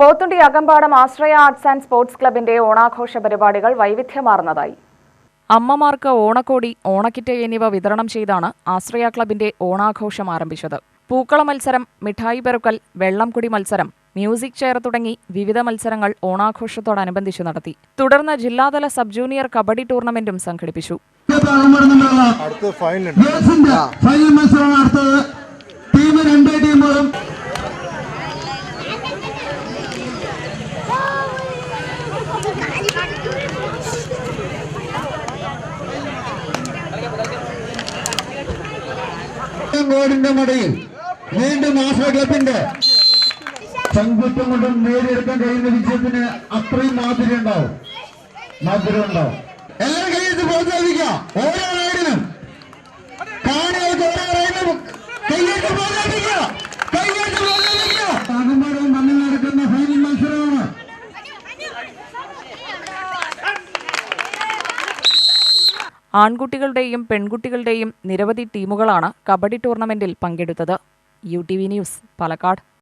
Pothundi Akampadam Ashraya arts and sports ക്ലബിന്റെ ഓണാഘോഷ പരിപാടികൾ വൈവിധ്യമാർന്നതായി. അമ്മമാർക്ക് ഓണക്കോടി ഓണക്കിറ്റ് എന്നിവ വിതരണം ചെയ്താണ് ആശ്രയ ക്ലബിന്റെ ഓണാഘോഷം ആരംഭിച്ചത്. പൂക്കള മത്സരം മിഠായി പെറുക്കൽ വെള്ളംകുടി മത്സരം മ്യൂസിക് ചെയർ തുടങ്ങി വിവിധ മത്സരങ്ങൾ ഓണാഘോഷത്തോടനുബന്ധിച്ച് നടത്തി. തുടർന്ന് ജില്ലാതല സബ് ജൂനിയർ കബഡി ടൂർണമെന്റും സംഘടിപ്പിച്ചു. അടുത്ത ഫൈനൽ ഫൈനൽ മത്സരമാണ് അടുത്തത് ഗോളിന്റെ മടയിൽ വീണ്ടും ആശ്ര ക്ലബിന്റെ ചങ്കുറ്റം കൊണ്ടും നേടിയെടുക്കാൻ കഴിയുന്ന വിജയത്തിന് അത്രയും മാധുര്യം ഉണ്ടാവും. മാധുര്യം ഉണ്ടാവും. എല്ലാവരും കൈയ്യത്ത് പ്രോത്സാഹിപ്പിക്കാം ഓരോ ആൺകുട്ടികളുടെയും പെൺകുട്ടികളുടെയും നിരവധി ടീമുകളാണ് കബഡി ടൂർണമെന്റിൽ പങ്കെടുത്തത്. U T V news Palakkad.